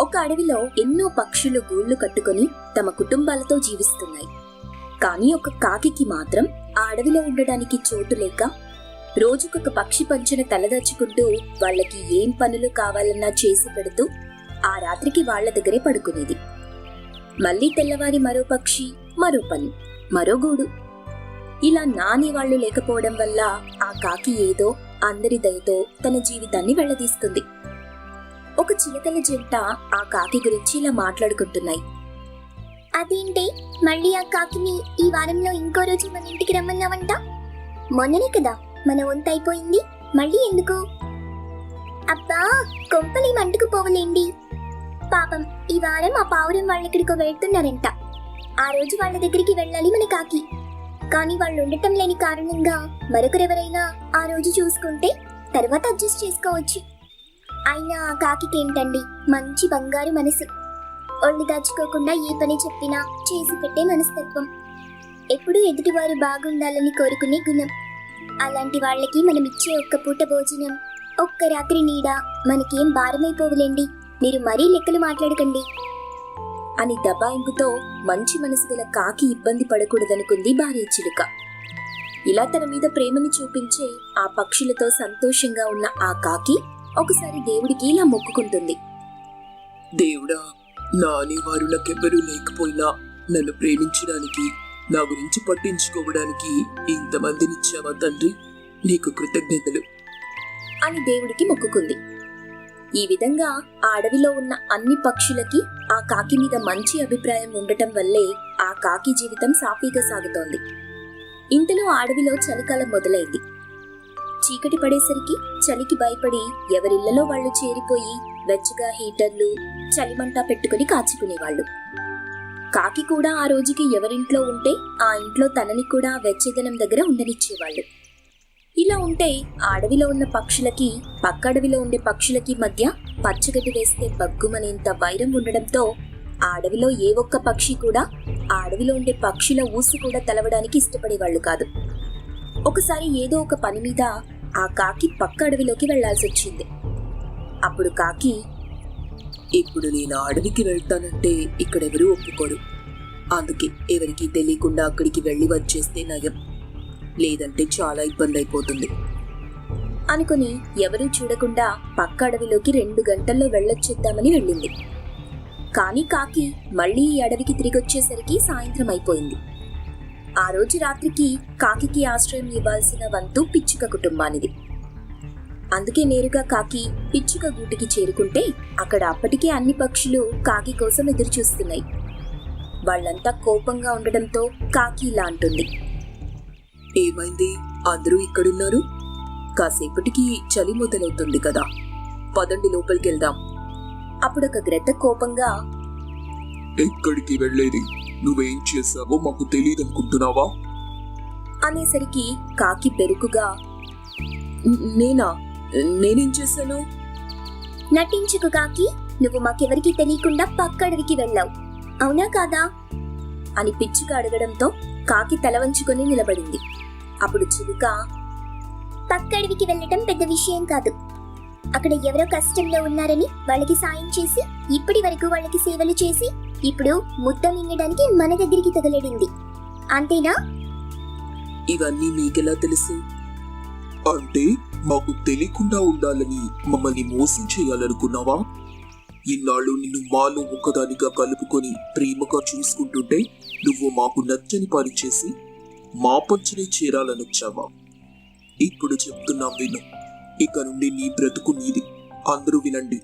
ఒక అడవిలో ఎన్నో పక్షులు గూళ్ళు కట్టుకొని తమ కుటుంబాలతో జీవిస్తున్నాయి. కానీ ఒక కాకికి మాత్రం ఆ అడవిలో ఉండడానికి చోటు లేక రోజుకొక పక్షి పంచన తలదచ్చుకుంటూ వాళ్ళకి ఏం పనులు కావాలన్నా చేసి పెడుతూ ఆ రాత్రికి వాళ్ళ దగ్గరే పడుకునేది. మళ్ళీ తెల్లవారి మరో పక్షి మరో పని మరో గూడు. ఇలా నాని వాళ్ళు లేకపోవడం వల్ల ఆ కాకి ఏదో అందరి దయతో తన జీవితాన్ని వెళ్ళదీస్తుంది. ఒక చిలకల జంట ఆ కాకి గురించి ఇలా మాట్లాడుకుంటున్నాయి. అదేంటి? మళ్ళీ ఆ కాకిని ఈ వారంలో ఇంకో రోజు మన ఇంటికి రమ్మన్నావంట? మొన్ననే కదా మన వంత అయిపోయింది. మళ్ళీ ఎందుకు? అబ్బా కొంపలి మంటుకుపోవలేండి పాపం ఈ వారం ఆ పావురం వాళ్ళెక్కడికో వెళ్తున్నారంట. ఆ రోజు వాళ్ళ దగ్గరికి వెళ్ళాలి మన కాకి. కానీ వాళ్ళు ఉండటం లేని కారణంగా మరొకరెవరైనా ఆ రోజు చూసుకుంటే తర్వాత అడ్జస్ట్ చేసుకోవచ్చు. అయినా ఆ కాకి ఏంటండి మంచి బంగారు మనసు. ఒళ్ళు దాచుకోకుండా ఏ పని చెప్పినా చేసి పెట్టే మనస్తత్వం. ఎప్పుడూ ఎదుటివారు బాగుండాలని కోరుకునే గుణం. అలాంటి వాళ్ళకి మనం ఇచ్చే ఒక్క పూట భోజనం ఒక్క రాత్రి నీడ మనకేం భారమైపోవులేండి? మీరు మరీ లెక్కలు మాట్లాడకండి. అని దబాయింపుతో మంచి మనసు గల కాకి ఇబ్బంది పడకూడదనుకుంది భార్య చిలుక. ఇలా తన మీద ప్రేమని చూపించే ఆ పక్షులతో సంతోషంగా ఉన్న ఆ కాకి ఒకసారి దేవుడికి ఇలా మొక్కుకుంటుంది. దేవుడా నా అనేవారు నాకెవ్వరూ లేకపోయినా నన్ను ప్రేమించడానికి నా గురించి పట్టించుకోవడానికి ఇంతమందినిచ్చావా తండ్రి? నీకు కృతజ్ఞతలు. అని దేవుడికి మొక్కుకుంది. ఈ విధంగా ఆ అడవిలో ఉన్న అన్ని పక్షులకి ఆ కాకి మీద మంచి అభిప్రాయం ఉండటం వల్లే ఆ కాకి జీవితం సాఫీగా సాగుతోంది. ఇంతలో ఆ అడవిలో చలికాలం మొదలైంది. చీకటి పడేసరికి చలికి భయపడి ఎవరిళ్ళలో వాళ్ళు చేరిపోయి వెచ్చగా హీటర్లు చలిమంట పెట్టుకుని కాచుకునేవాళ్ళు. కాకి కూడా ఆ రోజుకి ఎవరింట్లో ఉంటే ఆ ఇంట్లో తనని కూడా వెచ్చదనం దగ్గర ఉండనిచ్చేవాళ్ళు. ఇలా ఉంటే అడవిలో ఉన్న పక్షులకి పక్క అడవిలో ఉండే పక్షులకి మధ్య పచ్చగడ్డి వేస్తే బగ్గుమనేంత వైరం ఉండడంతో ఆ అడవిలో ఏ ఒక్క పక్షి కూడా ఆ అడవిలో ఉండే పక్షుల ఊసు కూడా తలవడానికి ఇష్టపడేవాళ్ళు కాదు. ఒకసారి ఏదో ఒక పని మీద ఆ కాకి పక్క అడవిలోకి వెళ్ళాల్సి వచ్చింది. అప్పుడు కాకి ఇప్పుడు నేను ఆ అడవికి వెళ్తానంటే ఇక్కడెవరూ ఒప్పుకోరు. అందుకే ఎవరికి తెలియకుండా అక్కడికి వెళ్ళి వచ్చేస్తే నయం. లేదంటే చాలా ఇబ్బంది అయిపోతుంది. అనుకుని ఎవరూ చూడకుండా పక్క అడవిలోకి రెండు గంటల్లో వెళ్ళొచ్చేద్దామని వెళ్ళింది. కానీ కాకి మళ్ళీ ఈ అడవికి తిరిగొచ్చేసరికి సాయంత్రం అయిపోయింది. ఆ రోజు రాత్రికి కాకికి ఆశ్రయం ఇవ్వాల్సిన వంతు పిచ్చుక కుటుంబానిది. అందుకే నేరుగా కాకి పిచ్చుక గూటికి చేరుకుంటే అక్కడ అప్పటికే అన్ని పక్షులు కాకి కోసం ఎదురు చూస్తున్నాయి వాళ్ళంతా కోపంగా ఉండడంతో కాకి ఇలా అంటుంది. ఏమైంది? అందరూ ఇక్కడున్నారు? కాసేపటికి చలి మొదలవుతుంది కదా. పదండి లోపలికి వెళ్దాం అప్పుడొక గ్రెద్ద కోపంగా ఎక్కడికి వెళ్ళేది? నువ్వేం చేసావో మాకు తెలియదు అనుకుంటున్నావా అనేసరికి కాకి పెరుకుగా నేనా? నేనేం చేశాను? నటించుకు కాకి నువ్వు మాకెవరికి తెలియకుండా పక్క అడవికి వెళ్ళావు అవునా కాదా? అని పిచ్చుక అడగడంతో కాకి తల వంచుకొని నిలబడింది. అప్పుడు చిలుక పక్క అడవికి వెళ్ళటం పెద్ద విషయం కాదు. అక్కడ ఎవరో కష్టంలో ఉన్నారని వాళ్ళకి సాయం చేసి ఇప్పటి వరకు వాళ్ళకి సేవలు చేసి ఇప్పుడు ముద్ద మింగడానికి మన దగ్గరికి తగలడింది. అంతేనా? ఇవన్నీ నీకెలా తెలుసు? అంటే మాకు తెలియకుండా ఉండాలని మమ్మల్ని మోసం చేయాలనుకున్నావా? ఇన్నాళ్ళు నిన్ను మాలో ఒకదానిగా కలుపుకొని ప్రేమగా చూసుకుంటుంటే నువ్వు మాకు నచ్చని పని చేసి మా పంచనే చేరాలనొచ్చావా? ఇప్పుడు చెప్తున్నాం విను. ఇక నుండి నీ బ్రతుకు నీది. అందరూ వినండి.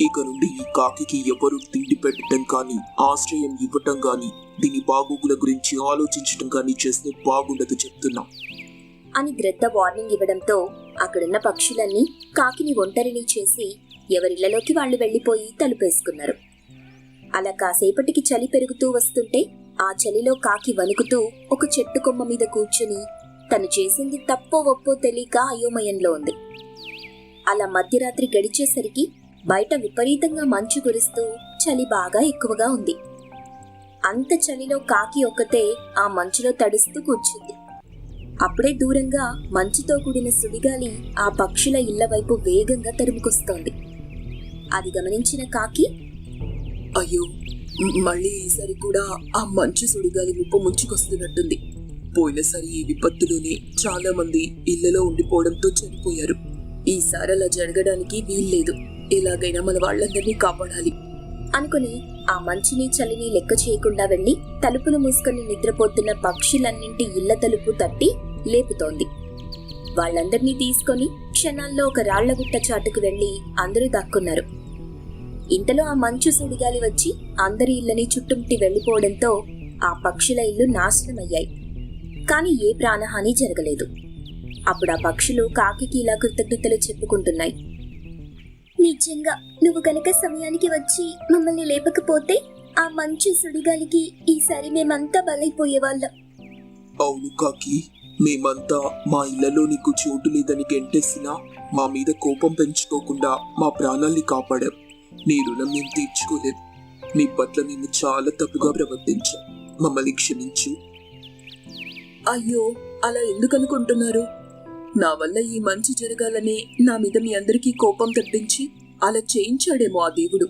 ఇక నుండి ఈ కాకికి ఎవరు తిండి పెట్టడం కానీ ఆశ్రయం ఇవ్వటం కానీ దీని బాగోగుల గురించి ఆలోచించటం కానీ చేస్తే బాగుండదు చెప్తున్నా. అని గ్రద్ద వార్నింగ్ ఇవ్వడంతో అక్కడున్న పక్షులన్నీ కాకిని ఒంటరిని చేసి ఎవరిళ్ళలోకి వాళ్ళు వెళ్ళిపోయి తలుపేసుకున్నారు. అలా కాసేపటికి చలి పెరుగుతూ వస్తుంటే ఆ చలిలో కాకి వణుకుతూ ఒక చెట్టు కొమ్మ మీద కూర్చుని తను చేసింది తప్పో ఒప్పో తెలియక అయోమయంలో ఉంది. అలా మధ్యరాత్రి గడిచేసరికి బయట విపరీతంగా మంచు కురుస్తూ చలి బాగా ఎక్కువగా ఉంది. అంత చలిలో కాకి ఒక్కతే ఆ మంచులో తడుస్తూ కూర్చుంది. అప్పుడే దూరంగా మంచుతో కూడిన సుడిగాలి ఆ పక్షుల ఇళ్ళ వైపు వేగంగా తరుముకొస్తోంది. అది గమనించిన కాకి అయ్యో మళ్ళీ ఈసారి కూడా ఆ మంచు సుడిగాలి ముప్పు ముంచుకొస్తున్నట్టుంది. పోయినసారి ఈ విపత్తులోనే చాలా మంది ఇళ్ళలో ఉండిపోవడంతో చనిపోయారు. ఈసారి అలా జరగడానికి వీల్లేదు. ఎలాగైనా మన వాళ్ళందరినీ కాపాడాలి. అనుకుని ఆ మంచుని చలిని లెక్క చేయకుండా వెళ్ళి తలుపులు మూసుకొని నిద్రపోతున్న పక్షులన్నింటి ఇళ్ళ తలుపు తట్టి లేపుతోంది. వాళ్ళందరినీ తీసుకొని క్షణాల్లో ఒక రాళ్ళగుట్ట చాటుకు వెళ్ళి అందరూ దాక్కున్నారు. ఇంతలో ఆ మంచు సుడిగాలి వచ్చి అందరి ఇళ్ళని చుట్టుముట్టి వెళ్ళిపోవడంతో ఆ పక్షుల ఇల్లు నాశనమయ్యాయి. కాని ఏ ప్రాణహాని జరగలేదు. అప్పుడు ఆ పక్షులు కాకి ఇలా కృతజ్ఞతలు చెప్పుకుంటున్నాయి. నిజంగా నువ్వు గనక సమయానికి వచ్చి మమ్మల్ని లేపకపోతే ఆ మంచు సుడిగాలికి ఈసారి మేమంతా బలైపోయేవాళ్ళం. అవును కాకి మేమంతా మా ఇళ్ళలో నీకు చోటు లేదని గెంటేసినా మా మీద కోపం పెంచుకోకుండా మా ప్రాణాల్ని కాపాడాం. నీ రుణం మేము తీర్చుకోలేం. నీ పట్ల మేము చాలా తప్పుగా ప్రవర్తించాం. మమ్మల్ని క్షమించు. అయ్యో అలా ఎందుకు అనుకుంటున్నారు? నా వల్ల ఈ మంచి జరగాలని నా మీద మీ అందరికీ కోపం తెప్పించి అలా చేయించాడేమో ఆ దేవుడు.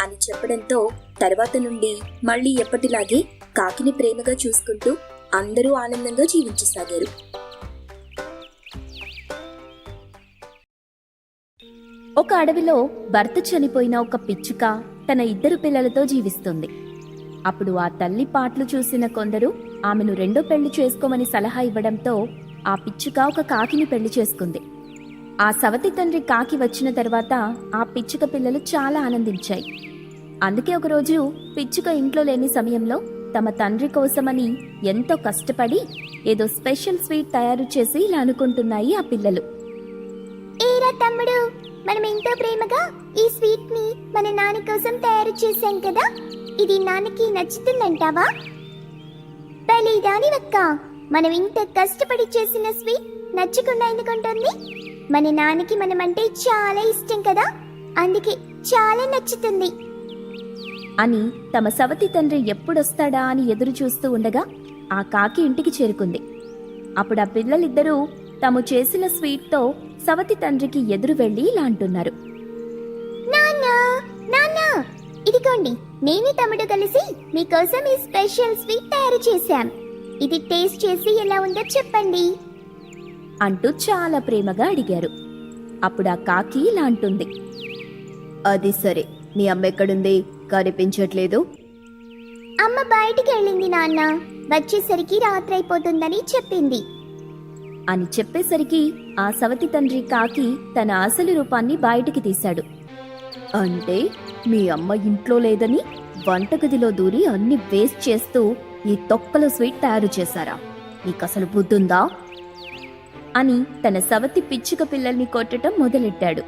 అని చెప్పడంతో తర్వాత నుండి మళ్ళీ ఎప్పటిలాగే కాకిని ప్రేమగా చూసుకుంటూ అందరూ ఆనందంగా జీవించసాగారు. ఒక అడవిలో భర్త చనిపోయిన ఒక పిచ్చుక తన ఇద్దరు పిల్లలతో జీవిస్తుంది. అప్పుడు ఆ తల్లి పాటలు చూసిన కొందరు ఆమెను రెండో పెళ్ళి చేసుకోమని సలహా ఇవ్వడంతో ఆ పిచ్చుక ఒక కాకిని పెళ్ళి చేసుకుంది. ఆ సవతి తండ్రి కాకి వచ్చిన తర్వాత ఆ పిచ్చుక పిల్లలు చాలా ఆనందించాయి. అందుకే ఒకరోజు పిచ్చుక ఇంట్లో లేని సమయంలో తమ తండ్రి కోసమని ఎంతో కష్టపడి ఏదో స్పెషల్ స్వీట్ తయారు చేసి ఇలా అనుకుంటున్నాయి ఆ పిల్లలు. ఏరా తమ్ముడు మనం ఎంతో ప్రేమగా ఈ స్వీట్ని మన నాన్న కోసం తయారు చేశాం కదా ఇది నాన్నకి నచ్చుతుందంటావా? దాని మనం ఇంత కష్టపడి చేసిన స్వీట్ నచ్చకుండా ఎందుకుంటుంది? మన నాన్నకి మనం అంటే చాలా ఇష్టం కదా? అందుకే చాలా నచ్చుతుంది. అని తమ సవతి తండ్రి ఎప్పుడొస్తాడా అని ఎదురు చూస్తూ ఉండగా ఆ కాకి ఇంటికి చేరుకుంది. అప్పుడు ఆ పిల్లలిద్దరూ తాము చేసిన స్వీట్తో సవతి తండ్రికి ఎదురు వెళ్ళి ఇలా అంటున్నారు. ఇదిగోండి నేను తమ్ముడు కలిసి మీకోసం ఈ స్పెషల్ స్వీట్ తయారు చేశాం. ఇది టేస్ట్ చేసి ఎలా ఉందో చెప్పండి. అంటూ చాలా ప్రేమగా అడిగారు. అప్పుడు ఆ కాకి ఇలా అంటుంది. అది సరే నీ అమ్మ ఎక్కడుంది? కనిపించట్లేదు. అమ్మ బయటికి వెళ్ళింది నాన్న. వచ్చేసరికి రాత్రి అయిపోతుందని చెప్పింది. అని చెప్పేసరికి ఆ సవతి తండ్రి కాకి తన అసలు రూపాన్ని బయటికి తీశాడు. అంటే మీ అమ్మ ఇంట్లో లేదని వంటగదిలో దూరి అన్ని వేస్ట్ చేస్తూ ఈ తొక్కల స్వీట్ తయారు చేశారా? నీకసలు బుద్ధుందా? అని తన సవతి పిచ్చుక పిల్లల్ని కొట్టడం మొదలెట్టాడు.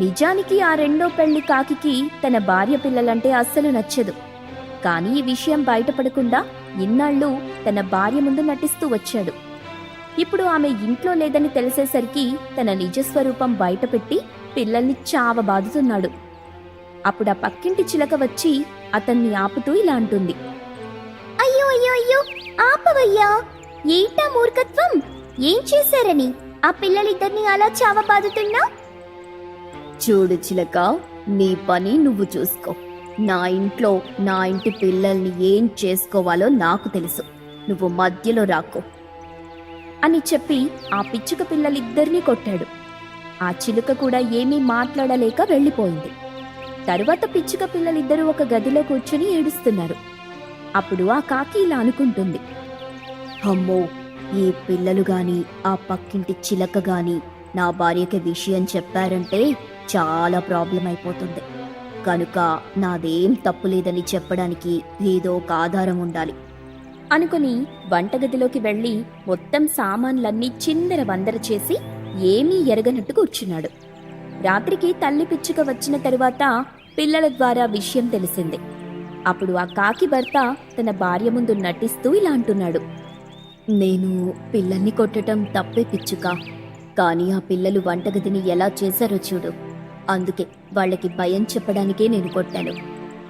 నిజానికి ఆ రెండో పెళ్ళి కాకికి తన భార్య పిల్లలంటే అస్సలు నచ్చదు. కానీ ఈ విషయం బయటపడకుండా ఇన్నాళ్ళు తన భార్య ముందు నటిస్తూ వచ్చాడు. ఇప్పుడు ఆమె ఇంట్లో లేదని తెలిసేసరికి తన నిజస్వరూపం బయటపెట్టి పిల్లల్ని చావబాదుతున్నాడు. అప్పుడు ఆ పక్కింటి చిలక వచ్చి అతన్ని ఆపుతూ ఇలా అంటుంది. అయ్యో అయ్యో ఆపవయ్యా. ఏంటా మూర్ఖత్వం? ఏం చేశారని? ఆ పిల్లలిద్దరిని అలా చావబాదుతున్నా? చూడు చిలక నీ పని నువ్వు చూసుకో. నా ఇంట్లో నా ఇంటి పిల్లల్ని ఏం చేసుకోవాలో నాకు తెలుసు. నువ్వు మధ్యలో రాకో. అని చెప్పి ఆ పిచ్చుక పిల్లలిద్దరినీ కొట్టాడు. ఆ చిలుక కూడా ఏమీ మాట్లాడలేక వెళ్ళిపోయింది. తరువాత పిచ్చుక పిల్లలిద్దరూ ఒక గదిలో కూర్చుని ఏడుస్తున్నారు. అప్పుడు ఆ కాకి ఇలా అనుకుంటుంది. అమ్మో ఈ పిల్లలు గాని ఆ పక్కింటి చిలక గాని నా భార్యకి విషయం చెప్పారంటే చాలా ప్రాబ్లం అయిపోతుంది. కనుక నాదేం తప్పు లేదని చెప్పడానికి ఏదో ఒక ఆధారం ఉండాలి. అనుకుని వంటగదిలోకి వెళ్ళి మొత్తం సామాన్లన్నీ చిందర వందర చేసి ఏమీ ఎరగనట్టు కూర్చున్నాడు. రాత్రికి తల్లి పిచ్చుక వచ్చిన తరువాత పిల్లల ద్వారా విషయం తెలిసింది. అప్పుడు ఆ కాకి భర్త తన భార్య ముందు నటిస్తూ ఇలా అంటున్నాడు. నేను పిల్లల్ని కొట్టడం తప్పే పిచ్చుక. కానీ ఆ పిల్లలు వంటగదిని ఎలా చేశారో చూడు. అందుకే వాళ్ళకి భయం చెప్పడానికే నేను కొట్టాను.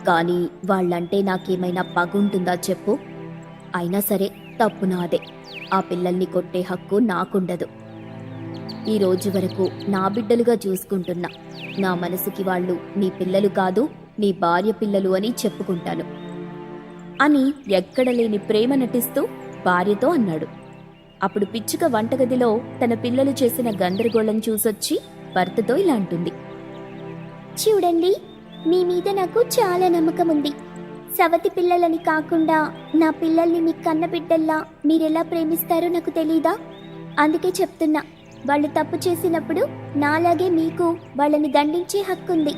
కానీ వాళ్ళంటే నాకేమైనా పగుంటుందా చెప్పు. అయినా సరే తప్పు నాదే. ఆ పిల్లల్ని కొట్టే హక్కు నాకుండదు. ఈ రోజు వరకు నా బిడ్డలుగా చూసుకుంటున్నా. నా మనసుకి వాళ్ళు నీ పిల్లలు కాదు నీ భార్య పిల్లలు అని చెప్పుకుంటాను. అని ఎక్కడ లేని ప్రేమ నటిస్తూ భార్యతో అన్నాడు. అప్పుడు పిచ్చుక వంటగదిలో తన పిల్లలు చేసిన గందరగోళం చూసొచ్చి భర్తతో ఇలా అంటుంది. చూడండి మీ మీద నాకు చాలా నమ్మకం ఉంది సవతి పిల్లలని కాకుండా నా పిల్లల్ని మీ కన్నబిడ్డల్లా మీరెలా ప్రేమిస్తారో నాకు తెలీదా? అందుకే చెప్తున్నా వాళ్ళు తప్పు చేసినప్పుడు నాలాగే మీకు వాళ్ళని దండించే హక్కుంది.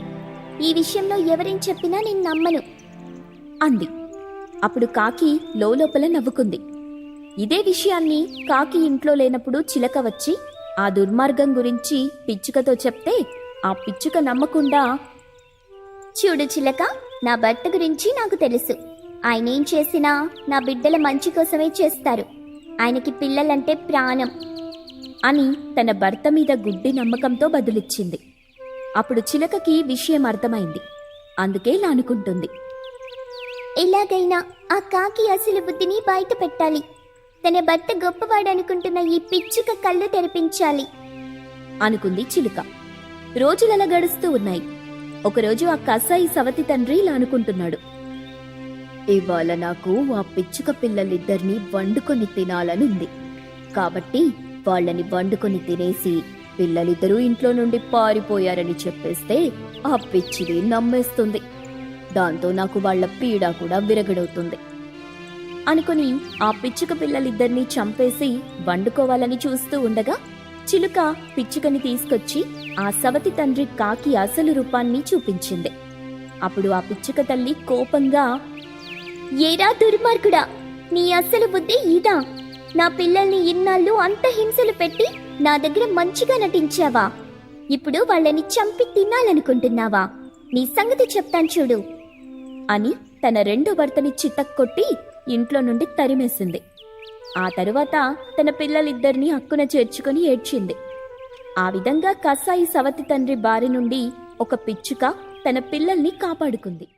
ఈ విషయంలో ఎవరేం చెప్పినా నేను నమ్మను. అంది. అప్పుడు కాకి లోపల నవ్వుకుంది. ఇదే విషయాన్ని కాకి ఇంట్లో లేనప్పుడు చిలక వచ్చి ఆ దుర్మార్గం గురించి పిచ్చుకతో చెప్తే ఆ పిచ్చుక నమ్మకుండా చూడు చిలక నా భర్త గురించి నాకు తెలుసు. ఆయన ఏం చేసినా నా బిడ్డల మంచి కోసమే చేస్తారు. ఆయనకి పిల్లలంటే ప్రాణం అని తన భర్త మీద గుడ్డి నమ్మకంతో బదులిచ్చింది. అప్పుడు చిలకకి విషయం అర్థమైంది. అందుకే ఇలా అనుకుంటుంది ఎలాగైనా ఆ కాకి అసలు బుద్ధిని బయట పెట్టాలి. తన భర్త గొప్పవాడు అనుకుంటున్న ఈ పిచ్చుక కళ్ళు తెరిపించాలి. అనుకుంది చిలుక. రోజులలా గడుస్తూ ఉన్నాయి. ఒకరోజు ఆ కసాయి సవతి తండ్రి ఇలా అనుకుంటున్నాడు ఇవాళ నాకు ఆ పిచ్చుక పిల్లలిద్దరినీ వండుకొని తినాలనుంది. కాబట్టి వాళ్ళని వండుకొని తినేసి పిల్లలిద్దరూ ఇంట్లో నుండి పారిపోయారని చెప్పేస్తే ఆ పిచ్చిది నమ్మేస్తుంది. దాంతో నాకు వాళ్ళ పీడ కూడా విరగడవుతుంది. అనుకుని ఆ పిచ్చుక పిల్లలిద్దరినీ చంపేసి వండుకోవాలని చూస్తూ ఉండగా చిలుక పిచ్చుకని తీసుకొచ్చి ఆ సవతి తండ్రి కాకి అసలు రూపాన్ని చూపించింది. అప్పుడు ఆ పిచ్చుక తల్లి కోపంగా ఏరా దుర్మార్గుడా నీ అసలు బుద్ధి ఇదా? నా పిల్లల్ని ఇన్నాళ్ళు అంత హింసలు పెట్టి నా దగ్గర మంచిగా నటించావా? ఇప్పుడు వాళ్ళని చంపి తినాలనుకుంటున్నావా? నీ సంగతి చెప్తాను చూడు. అని తన రెండో భర్తని చితక్కొట్టి ఇంట్లో నుండి తరిమేసింది. ఆ తరువాత తన పిల్లలిద్దరిని హక్కున చేర్చుకొని ఏడ్చింది. ఆ విధంగా కసాయి సవతి తండ్రి బారి నుండి ఒక పిచ్చుక తన పిల్లల్ని కాపాడుకుంది.